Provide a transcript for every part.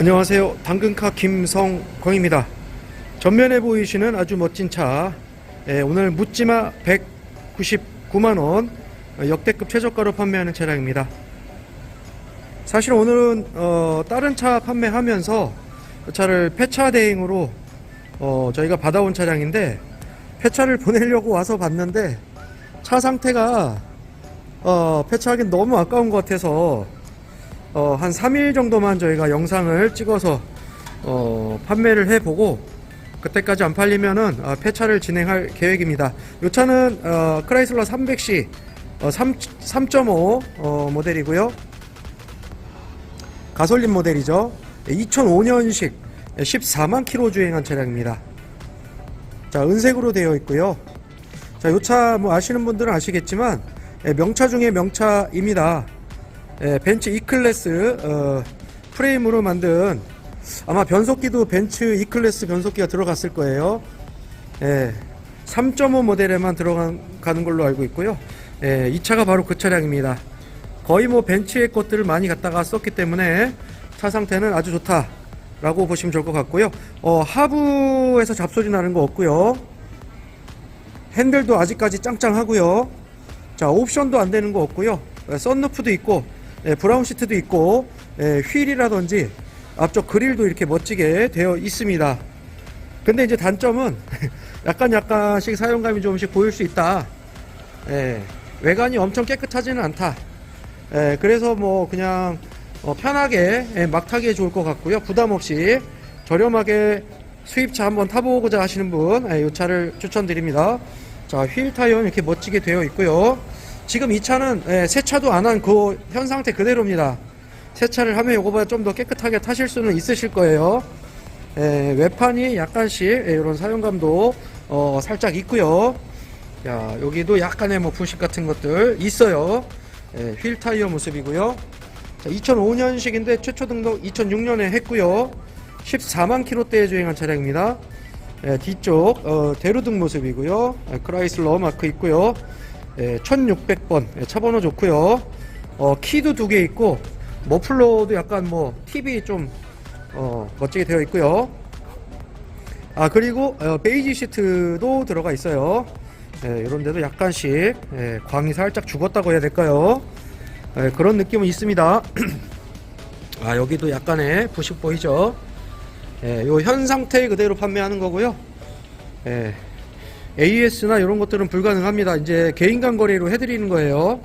안녕하세요. 당근카 김성광입니다. 전면에 보이시는 아주 멋진 차, 예, 오늘 묻지마 199만원 역대급 최저가로 판매하는 차량입니다. 사실 오늘은 어, 다른 차 판매하면서 그 차를 폐차 대행으로 어, 저희가 받아온 차량인데 폐차를 보내려고 와서 봤는데 차 상태가 어, 폐차하기는 너무 아까운 것 같아서 어, 한 3일 정도만 저희가 영상을 찍어서 어, 판매를 해보고 그때까지 안 팔리면은 어, 폐차를 진행할 계획입니다. 이 차는 어, 크라이슬러 300C 어, 3, 3.5 어, 모델이고요. 가솔린 모델이죠. 2005년식 14만 킬로 주행한 차량입니다. 자, 은색으로 되어 있고요. 자, 이 차 뭐 아시는 분들은 아시겠지만 예, 명차 중에 명차입니다. 예, 벤츠 E클래스 어, 프레임으로 만든 아마 변속기도 벤츠 E클래스 변속기가 들어갔을 거예요. 예, 3.5 모델에만 들어가는 걸로 알고 있고요. 예, 이 차가 바로 그 차량입니다. 거의 뭐 벤츠의 것들을 많이 갖다가 썼기 때문에 차 상태는 아주 좋다라고 보시면 좋을 것 같고요. 어, 하부에서 잡소리 나는 거 없고요. 핸들도 아직까지 짱짱하고요. 자 옵션도 안 되는 거 없고요. 예, 썬루프도 있고 예, 브라운 시트도 있고 예, 휠이라든지 앞쪽 그릴도 이렇게 멋지게 되어 있습니다. 근데 이제 단점은 약간 약간씩 사용감이 조금씩 보일 수 있다. 예, 외관이 엄청 깨끗하지는 않다. 예, 그래서 뭐 그냥 어, 편하게 예, 막 타기에 좋을 것 같고요. 부담 없이 저렴하게 수입차 한번 타보고자 하시는 분, 예, 이 차를 추천드립니다. 자, 휠 타이어는 이렇게 멋지게 되어 있고요. 지금 이 차는 예, 세차도 안 한 그 현 상태 그대로입니다. 세차를 하면 이거보다 좀 더 깨끗하게 타실 수는 있으실 거예요. 예, 외판이 약간씩 예, 이런 사용감도 어, 살짝 있고요. 야, 여기도 약간의 뭐 부식 같은 것들 있어요. 예, 휠 타이어 모습이고요. 자, 2005년식인데 최초 등록 2006년에 했고요. 14만 킬로대에 주행한 차량입니다. 예, 뒤쪽 어, 대로등 모습이고요. 예, 크라이슬러 마크 있고요. 예, 1600번 예, 차 번호 좋고요. 어, 키도 두 개 있고 머플러도 약간 뭐 TV 좀 어, 멋지게 되어 있고요. 아 그리고 어, 베이지 시트도 들어가 있어요. 예, 이런 데도 약간씩 예, 광이 살짝 죽었다고 해야 될까요? 예, 그런 느낌은 있습니다. 아 여기도 약간의 부식 보이죠? 예, 요 현 상태 그대로 판매하는 거고요. 예, AS나 이런 것들은 불가능합니다. 이제 개인 간 거래로 해드리는 거예요.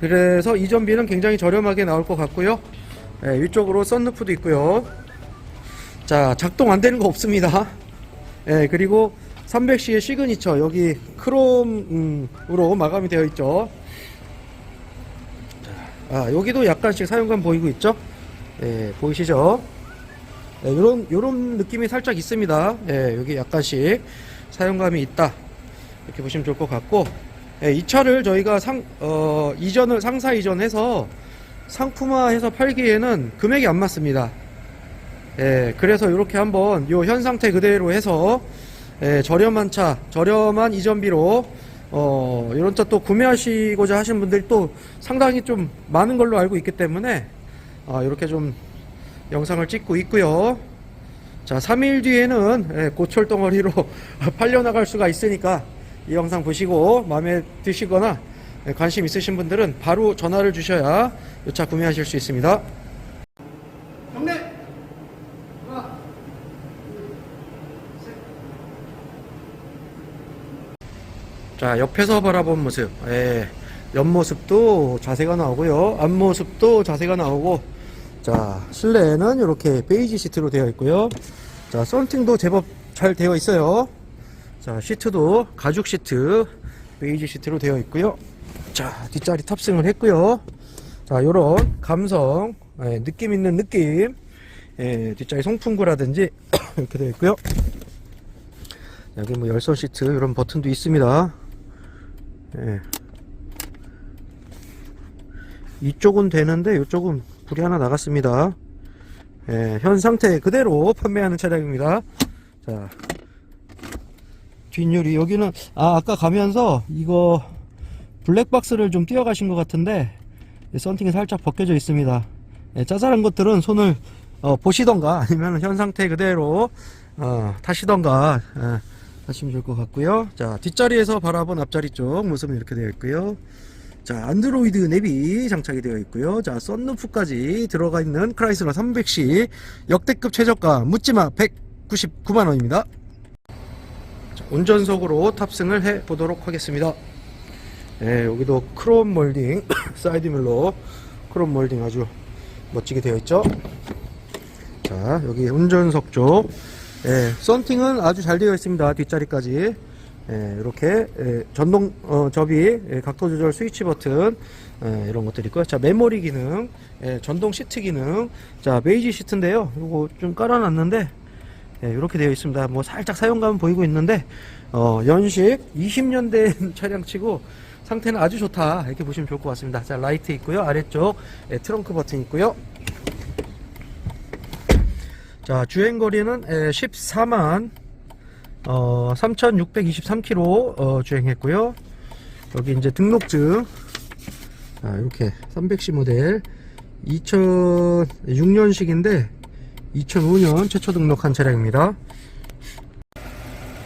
그래서 이전비는 굉장히 저렴하게 나올 것 같고요. 예, 위쪽으로 썬루프도 있고요. 자, 작동 안 되는 거 없습니다. 예, 그리고 300C의 시그니처 여기 크롬으로 마감이 되어 있죠. 아, 여기도 약간씩 사용감 보이고 있죠? 예, 보이시죠? 네, 요런, 요런 느낌이 살짝 있습니다. 예, 여기 약간씩 사용감이 있다. 이렇게 보시면 좋을 것 같고, 예, 이 차를 저희가 상, 어, 이전을, 상사 이전해서 상품화해서 팔기에는 금액이 안 맞습니다. 예, 그래서 이렇게 한번 요 현 상태 그대로 해서, 예, 저렴한 차, 저렴한 이전비로, 어, 이런 차 또 구매하시고자 하시는 분들이 또 상당히 좀 많은 걸로 알고 있기 때문에, 아, 이렇게 좀 영상을 찍고 있고요. 자, 3일 뒤에는 예, 고철 덩어리로 팔려나갈 수가 있으니까 이 영상 보시고 마음에 드시거나 예, 관심 있으신 분들은 바로 전화를 주셔야 이 차 구매하실 수 있습니다. 경례 자, 옆에서 바라본 모습. 예, 옆모습도 자세가 나오고요. 앞모습도 자세가 나오고. 자, 실내에는 이렇게 베이지 시트로 되어 있고요. 자, 썬팅도 제법 잘 되어 있어요. 자, 시트도 가죽 시트, 베이지 시트로 되어 있고요. 자, 뒷자리 탑승을 했고요. 자, 요런 감성, 예, 느낌 있는 느낌. 예, 뒷자리 송풍구라든지 이렇게 되어 있고요. 여기 뭐 열선 시트 이런 버튼도 있습니다. 예. 이쪽은 되는데 이쪽은 불이 하나 나갔습니다. 예, 현 상태 그대로 판매하는 차량입니다. 자, 뒷유리 여기는 아 아까 가면서 이거 블랙박스를 좀 띄어가신 것 같은데 예, 썬팅이 살짝 벗겨져 있습니다. 예, 짜잘한 것들은 손을 어, 보시던가 아니면 현 상태 그대로 어, 타시던가 예, 하시면 좋을 것 같고요. 자 뒷자리에서 바라본 앞자리 쪽 모습은 이렇게 되어 있고요. 자 안드로이드 내비 장착이 되어 있고요. 자 썬루프까지 들어가 있는 크라이슬러 300C 역대급 최저가 묻지마 199만 원입니다. 자, 운전석으로 탑승을 해 보도록 하겠습니다. 예, 여기도 크롬 몰딩 사이드 밀러 크롬 몰딩 아주 멋지게 되어 있죠. 자 여기 운전석 쪽 예, 썬팅은 아주 잘 되어 있습니다. 뒷자리까지 예, 이렇게 예, 전동 어, 접이 예, 각도 조절 스위치 버튼 예, 이런 것들이 있고요. 자 메모리 기능, 예, 전동 시트 기능, 자 베이지 시트인데요. 이거 좀 깔아놨는데 예, 이렇게 되어 있습니다. 뭐 살짝 사용감은 보이고 있는데 어, 연식 20년 된 차량치고 상태는 아주 좋다 이렇게 보시면 좋을 것 같습니다. 자 라이트 있고요. 아래쪽 예, 트렁크 버튼 있고요. 자 주행 거리는 14만 어, 3,623km 어, 주행했고요. 여기 이제 등록증 자, 이렇게 300C 모델 2006년식인데 2005년 최초 등록한 차량입니다.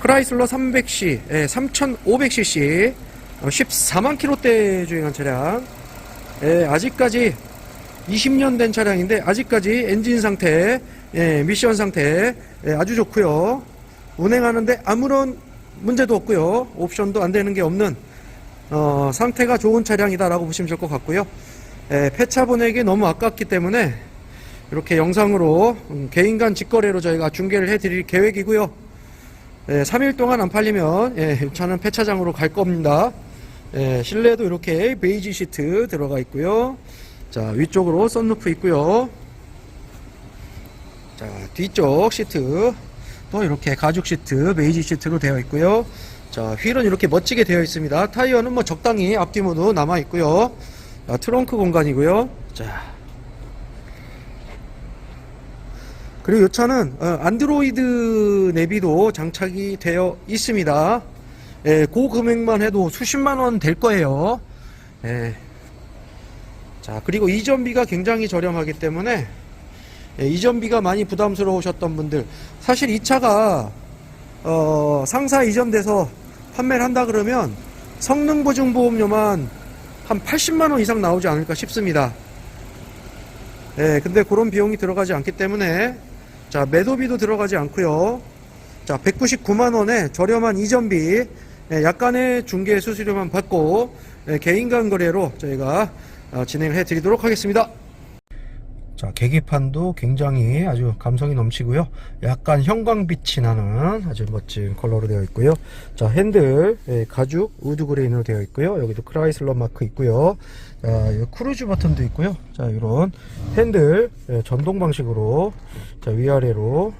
크라이슬러 300C, 예, 3500cc, 어, 14만 킬로대 주행한 차량. 예, 아직까지 20년 된 차량인데 아직까지 엔진 상태, 예, 미션 상태 예, 아주 좋고요. 운행하는데 아무런 문제도 없고요. 옵션도 안 되는 게 없는 어, 상태가 좋은 차량이다라고 보시면 좋을 것 같고요. 예, 폐차 보내기 너무 아깝기 때문에 이렇게 영상으로 음, 개인 간 직거래로 저희가 중계를 해드릴 계획이고요. 예, 3일 동안 안 팔리면 예, 이 차는 폐차장으로 갈 겁니다. 예, 실내도 이렇게 베이지 시트 들어가 있고요. 자 위쪽으로 썬루프 있고요. 자 뒤쪽 시트 또 이렇게 가죽 시트 베이지 시트로 되어 있고요. 자 휠은 이렇게 멋지게 되어 있습니다. 타이어는 뭐 적당히 앞뒤 모두 남아 있고요. 자, 트렁크 공간이고요. 자 그리고 이 차는 어, 안드로이드 내비도 장착이 되어 있습니다. 예, 그 금액만 해도 수십만 원 될 거예요. 예. 자, 그리고 이전비가 굉장히 저렴하기 때문에 예, 이전비가 많이 부담스러우셨던 분들 사실 이 차가 어, 상사 이전돼서 판매를 한다 그러면 성능 보증 보험료만 한 80만 원 이상 나오지 않을까 싶습니다. 예, 근데 그런 비용이 들어가지 않기 때문에 자, 매도비도 들어가지 않고요. 자, 199만 원에 저렴한 이전비, 예, 약간의 중개 수수료만 받고 예, 개인 간 거래로 저희가 어, 진행을 해 드리도록 하겠습니다. 자, 계기판도 굉장히 아주 감성이 넘치고요. 약간 형광빛이 나는 아주 멋진 컬러로 되어 있고요. 자, 핸들 예, 가죽 우드 그레인으로 되어 있고요. 여기도 크라이슬러 마크 있고요. 자, 크루즈 버튼도 있고요. 자, 이런 핸들 예, 전동 방식으로 자, 위아래로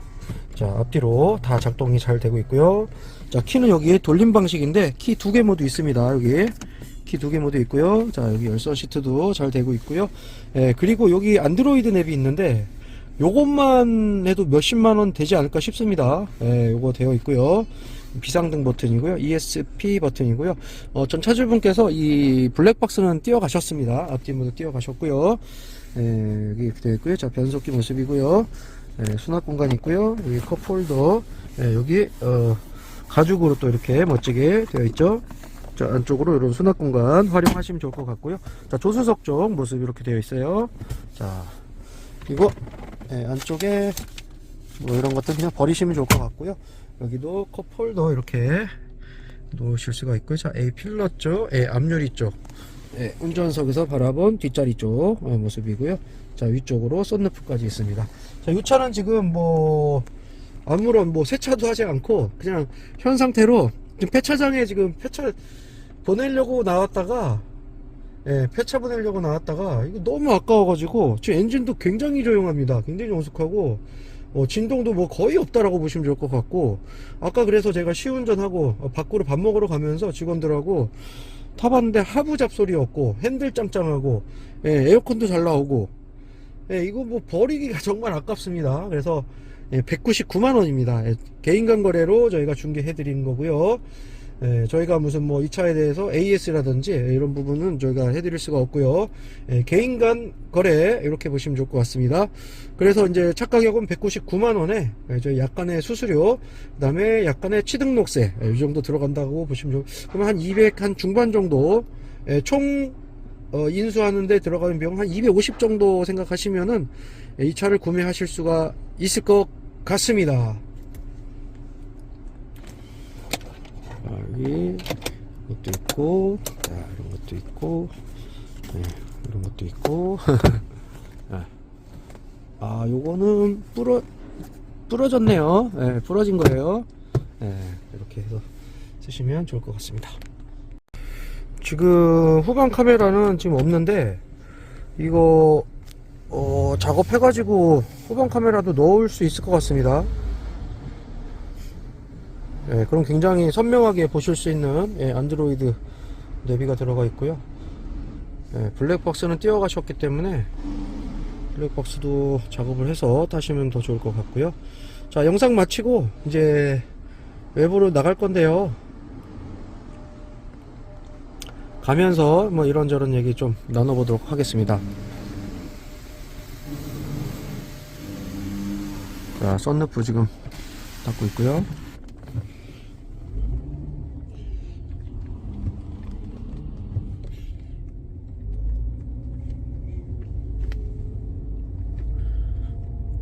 자, 앞뒤로 다 작동이 잘 되고 있고요. 자, 키는 여기 돌림 방식인데 키 두 개 모두 있습니다. 여기 키 두 개 모두 있고요. 자, 여기 열선 시트도 잘 되고 있고요. 예, 그리고 여기 안드로이드 앱이 있는데 요것만 해도 몇십만 원 되지 않을까 싶습니다. 예, 요거 되어 있고요. 비상등 버튼이고요. ESP 버튼이고요. 어, 전 차주분께서 이 블랙박스는 띄워 가셨습니다. 앞뒤 모두 띄워 가셨고요. 예, 여기 되어 있고요. 자, 변속기 모습이고요. 예, 수납 공간 있고요. 여기 컵홀더. 예, 여기 어, 가죽으로 또 이렇게 멋지게 되어 있죠. 자, 안쪽으로 이런 수납 공간 활용하시면 좋을 것 같고요. 자, 조수석 쪽 모습 이렇게 되어 있어요. 자, 그리고 예, 안쪽에 뭐 이런 것들 그냥 버리시면 좋을 것 같고요. 여기도 컵홀더 이렇게 놓으실 수가 있고요. 자, A 필러 쪽, A 앞유리 쪽, 예, 운전석에서 바라본 뒷자리 쪽 어, 모습이고요. 자, 위쪽으로 썬루프까지 있습니다. 자, 이 차는 지금 뭐 아무런 뭐 세차도 하지 않고 그냥 현 상태로 지금 폐차장에 지금 폐차 보내려고 나왔다가 예, 폐차 보내려고 나왔다가 이거 너무 아까워가지고 지금 엔진도 굉장히 조용합니다. 굉장히 엄숙하고 어, 진동도 뭐 거의 없다라고 보시면 좋을 것 같고 아까 그래서 제가 시운전하고 어, 밖으로 밥 먹으러 가면서 직원들하고 타봤는데 하부 잡소리 없고 핸들 짱짱하고 예, 에어컨도 잘 나오고 예, 이거 뭐 버리기가 정말 아깝습니다. 그래서 예, 199만 원입니다. 예, 개인 간 거래로 저희가 중개해 드리는 거고요. 예, 저희가 무슨 뭐 이 차에 대해서 AS라든지 이런 부분은 저희가 해드릴 수가 없고요. 예, 개인 간 거래 이렇게 보시면 좋을 것 같습니다. 그래서 이제 차 가격은 199만 원에 예, 저희 약간의 수수료, 그다음에 약간의 취등록세 예, 이 정도 들어간다고 보시면 좋. 그러면 한 200 한 중반 정도 예, 총 어, 인수하는데 들어가는 비용 한 250 정도 생각하시면은 예, 이 차를 구매하실 수가 있을 것 같습니다. 자, 여기 이것도 있고, 자, 이런 것도 있고, 네, 이런 것도 있고. 아, 아, 요거는 부러 부러졌네요. 네, 부러진 거예요. 네, 이렇게 해서 쓰시면 좋을 것 같습니다. 지금 후방 카메라는 지금 없는데 이거 어, 작업해가지고 후방 카메라도 넣을 수 있을 것 같습니다. 예, 그럼 굉장히 선명하게 보실 수 있는 예, 안드로이드 내비가 들어가 있고요. 예, 블랙박스는 띄어가셨기 때문에 블랙박스도 작업을 해서 타시면 더 좋을 것 같고요. 자, 영상 마치고 이제 외부로 나갈 건데요. 가면서 뭐 이런저런 얘기 좀 나눠보도록 하겠습니다. 자, 썬루프 지금 닫고 있고요.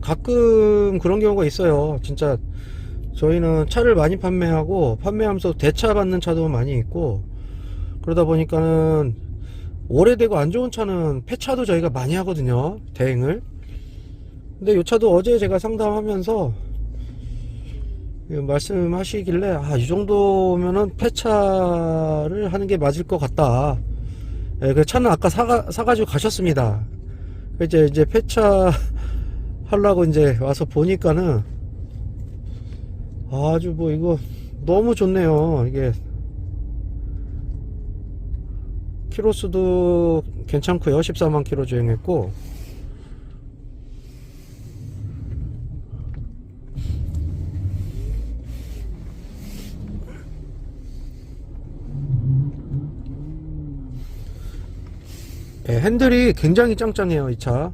가끔 그런 경우가 있어요. 진짜 저희는 차를 많이 판매하고 판매하면서 대차 받는 차도 많이 있고 그러다 보니까는 오래되고 안 좋은 차는 폐차도 저희가 많이 하거든요. 대행을. 근데 이 차도 어제 제가 상담하면서 그 말씀하시길래 아 이 정도면은 폐차를 하는 게 맞을 것 같다. 예, 그 차는 아까 사가 사가지고 가셨습니다. 그 이제 이제 폐차 하려고 이제 와서 보니까는 아주 뭐 이거 너무 좋네요. 이게 키로수도 괜찮고요. 14만 킬로 주행했고 예, 핸들이 굉장히 짱짱해요, 이 차.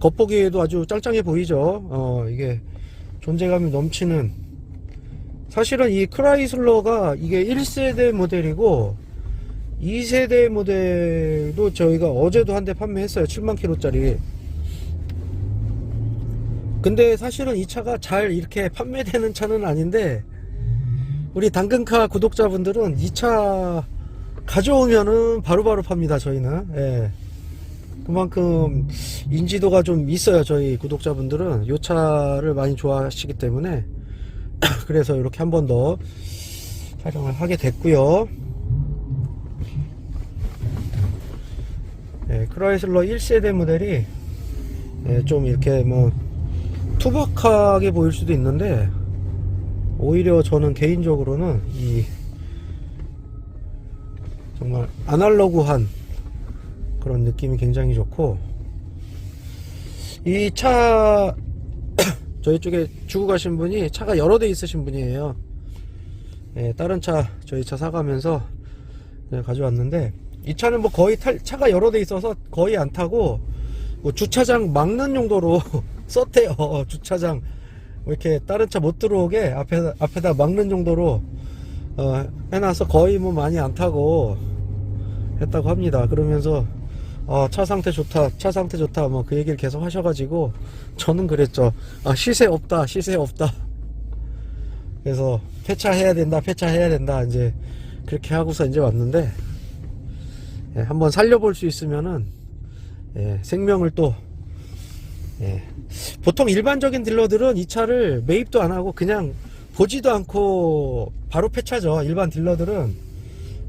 겉보기에도 아주 짱짱해 보이죠. 어, 이게 존재감이 넘치는. 사실은 이 크라이슬러가 이게 1세대 모델이고 2세대 모델도 저희가 어제도 한 대 판매했어요. 7만 킬로짜리. 근데 사실은 이 차가 잘 이렇게 판매되는 차는 아닌데 우리 당근카 구독자분들은 이 차 가져오면은 바로바로 팝니다. 저희는. 예. 그만큼 인지도가 좀 있어요. 저희 구독자분들은 이 차를 많이 좋아하시기 때문에 그래서 이렇게 한 번 더 촬영을 하게 됐고요. 예, 크라이슬러 1세대 모델이 예, 좀 이렇게 뭐 투박하게 보일 수도 있는데 오히려 저는 개인적으로는 이 정말 아날로그한 그런 느낌이 굉장히 좋고 이 차 저희 쪽에 주고 가신 분이 차가 여러 대 있으신 분이에요. 예, 다른 차 저희 차 사가면서 네, 가져왔는데 이 차는 뭐 거의 탈, 차가 여러 대 있어서 거의 안 타고 뭐 주차장 막는 용도로 썼대요. 주차장 뭐 이렇게 다른 차 못 들어오게 앞에 앞에다 막는 정도로 어, 해놔서 거의 뭐 많이 안 타고 했다고 합니다. 그러면서 어, 차 상태 좋다, 차 상태 좋다, 뭐 그 얘기를 계속 하셔가지고 저는 그랬죠. 아, 시세 없다, 시세 없다. 그래서 폐차해야 된다, 폐차해야 된다. 이제 그렇게 하고서 이제 왔는데 예, 한번 살려볼 수 있으면은 예, 생명을 또 예. 보통 일반적인 딜러들은 이 차를 매입도 안 하고 그냥 보지도 않고 바로 폐차죠. 일반 딜러들은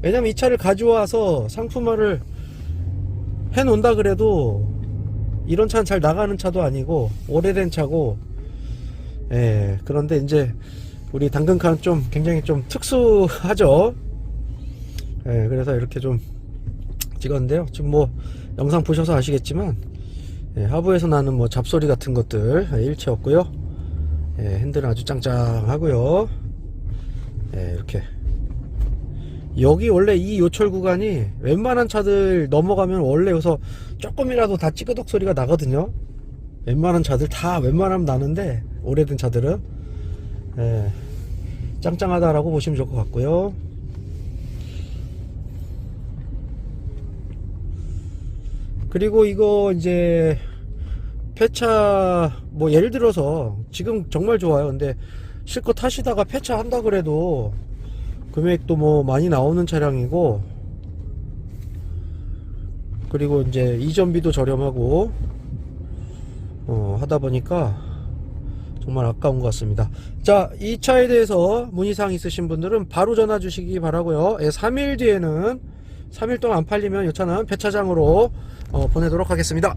왜냐면 이 차를 가져와서 상품화를 해 놓는다 그래도 이런 차는 잘 나가는 차도 아니고 오래된 차고 예 그런데 이제 우리 당근카는 좀 굉장히 좀 특수하죠? 예 그래서 이렇게 좀 찍었는데요. 지금 뭐 영상 보셔서 아시겠지만 예, 하부에서 나는 뭐 잡소리 같은 것들 예, 일체 없고요. 예, 핸들은 아주 짱짱하고요. 예, 이렇게 여기 원래 이 요철 구간이 웬만한 차들 넘어가면 원래 여기서 조금이라도 다 찌그덕 소리가 나거든요. 웬만한 차들 다 웬만하면 나는데 오래된 차들은 예, 짱짱하다라고 보시면 좋을 것 같고요. 그리고 이거 이제 폐차 뭐 예를 들어서 지금 정말 좋아요. 근데 실컷 타시다가 폐차 한다 그래도 금액도 뭐 많이 나오는 차량이고 그리고 이제 이전비도 저렴하고 어, 하다 보니까 정말 아까운 것 같습니다. 자, 이 차에 대해서 문의사항 있으신 분들은 바로 전화 주시기 바라고요. 예, 3일 뒤에는 3일 동안 안 팔리면 이 차는 폐차장으로 어, 보내도록 하겠습니다.